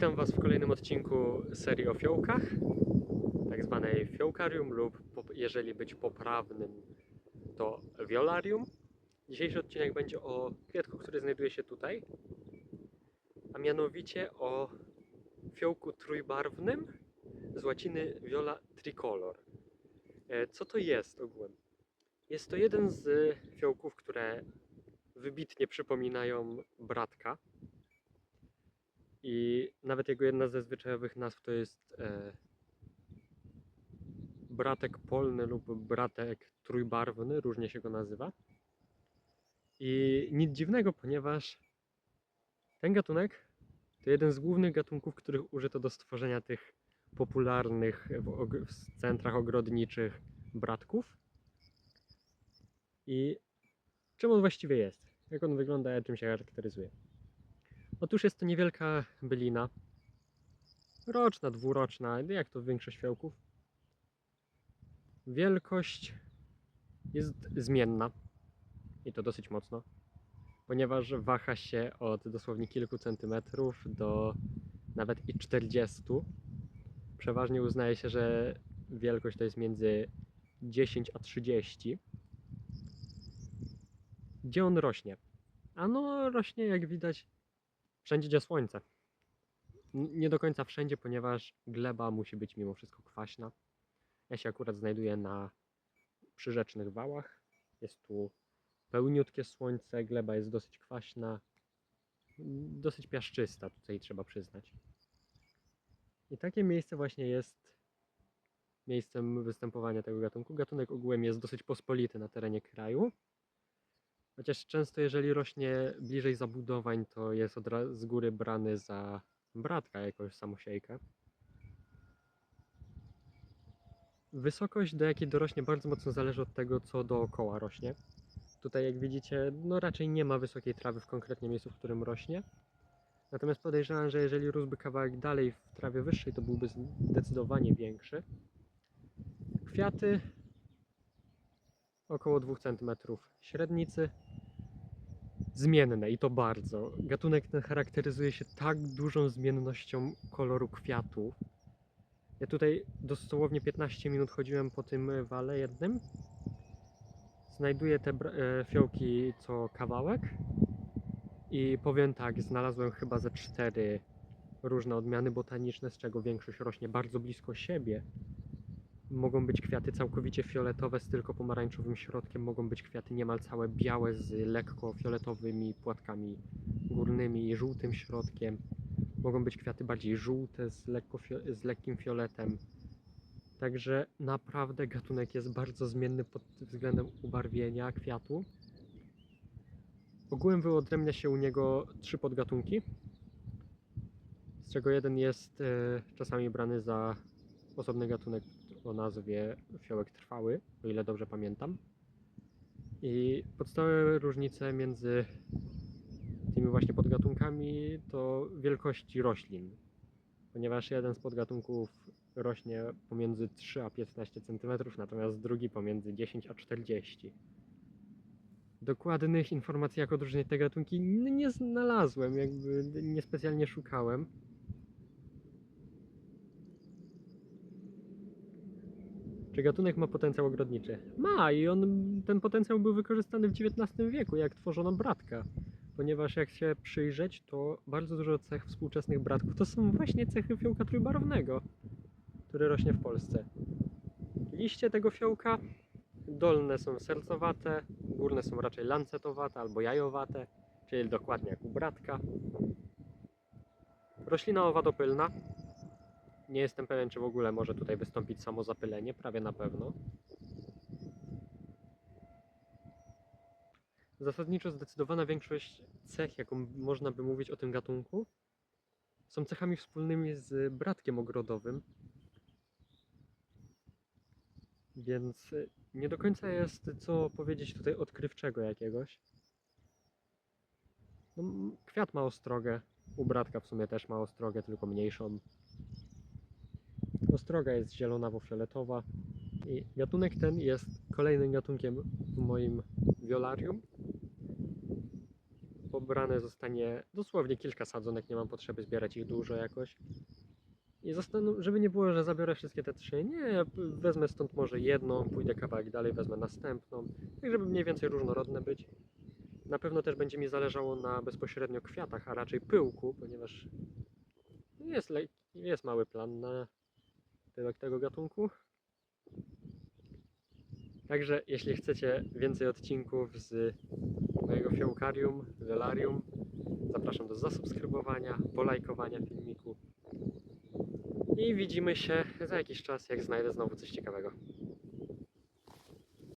Witam Was w kolejnym odcinku serii o fiołkach, tak zwanej fiołkarium lub jeżeli być poprawnym to violarium. Dzisiejszy odcinek będzie o kwiatku, który znajduje się tutaj, a mianowicie o fiołku trójbarwnym z łaciny viola tricolor. E, Co to jest ogółem? Jest to jeden z fiołków, które wybitnie przypominają bratka. I nawet jego jedna ze zwyczajowych nazw to jest e, bratek polny lub bratek trójbarwny, różnie się go nazywa. I nic dziwnego, ponieważ ten gatunek to jeden z głównych gatunków, których użyto do stworzenia tych popularnych w, w centrach ogrodniczych bratków. I czym on właściwie jest? Jak on wygląda, czym się charakteryzuje? Otóż jest to niewielka bylina. Roczna, dwuroczna, jak to większość fiołków. Wielkość jest zmienna i to dosyć mocno, ponieważ waha się od dosłownie kilku centymetrów do nawet i 40. Przeważnie uznaje się, że wielkość to jest między 10 a 30. Gdzie on rośnie? Ano rośnie jak widać wszędzie gdzie słońce. Nie do końca wszędzie, ponieważ gleba musi być mimo wszystko kwaśna. Ja się akurat znajduję na przyrzecznych wałach. Jest tu pełniutkie słońce, gleba jest dosyć kwaśna, dosyć piaszczysta, tutaj trzeba przyznać. I takie miejsce właśnie jest miejscem występowania tego gatunku. Gatunek ogółem jest dosyć pospolity na terenie kraju. Chociaż często jeżeli rośnie bliżej zabudowań, to jest od ra- z góry brany za bratka, jakąś samosiejkę. Wysokość, do jakiej dorośnie, bardzo mocno zależy od tego, co dookoła rośnie. Tutaj, jak widzicie, no raczej nie ma wysokiej trawy w konkretnie miejscu, w którym rośnie. Natomiast podejrzewam, że jeżeli rósłby kawałek dalej w trawie wyższej, to byłby zdecydowanie większy. Kwiaty około 2 cm średnicy. Zmienne i to bardzo. Gatunek ten charakteryzuje się tak dużą zmiennością koloru kwiatu. Ja tutaj dosłownie 15 minut chodziłem po tym wale jednym. Znajduję te e, fiołki co kawałek. I powiem tak, znalazłem chyba ze cztery różne odmiany botaniczne, z czego większość rośnie bardzo blisko siebie. Mogą być kwiaty całkowicie fioletowe z tylko pomarańczowym środkiem, mogą być kwiaty niemal całe białe z lekko fioletowymi płatkami górnymi i żółtym środkiem. Mogą być kwiaty bardziej żółte z, lekko z lekkim fioletem. Także naprawdę gatunek jest bardzo zmienny pod względem ubarwienia kwiatu. Ogółem wyodrębnia się u niego trzy podgatunki, z czego jeden jest e, czasami brany za osobny gatunek o nazwie fiołek trwały, o ile dobrze pamiętam. I podstawowe różnice między tymi właśnie podgatunkami to wielkości roślin, ponieważ jeden z podgatunków rośnie pomiędzy 3 a 15 cm, natomiast drugi pomiędzy 10 a 40 Dokładnych informacji, jak odróżnić te gatunki, nie znalazłem, jakby niespecjalnie szukałem. Czy gatunek ma potencjał ogrodniczy? Ma i on, ten potencjał był wykorzystany w XIX wieku, jak tworzono bratka. Ponieważ jak się przyjrzeć, to bardzo dużo cech współczesnych bratków to są właśnie cechy fiołka trójbarwnego, który rośnie w Polsce. Liście tego fiołka dolne są sercowate, górne są raczej lancetowate albo jajowate, czyli dokładnie jak u bratka. Roślina owadopylna. Nie jestem pewien, czy w ogóle może tutaj wystąpić samozapylenie, prawie na pewno. Zasadniczo zdecydowana większość cech, jaką można by mówić o tym gatunku, są cechami wspólnymi z bratkiem ogrodowym. Więc y, nie do końca jest co powiedzieć tutaj odkrywczego jakiegoś. No, kwiat ma ostrogę, u bratka w sumie też ma ostrogę, tylko mniejszą. Ostroga jest zielonawo-fioletowa i gatunek ten jest kolejnym gatunkiem w moim wiolarium. Po pobrane zostanie dosłownie kilka sadzonek, nie mam potrzeby zbierać ich dużo jakoś. I zostanę, żeby nie było, że zabiorę wszystkie te trzy, nie, wezmę stąd może jedną, pójdę kawałek dalej, wezmę następną, tak żeby mniej więcej różnorodne być. Na pewno też będzie mi zależało na bezpośrednio kwiatach, a raczej pyłku, ponieważ jest, jest mały plan na pyłek tego gatunku. Także jeśli chcecie więcej odcinków z mojego fiołkarium, velarium, zapraszam do zasubskrybowania, polajkowania filmiku. I widzimy się za jakiś czas, jak znajdę znowu coś ciekawego.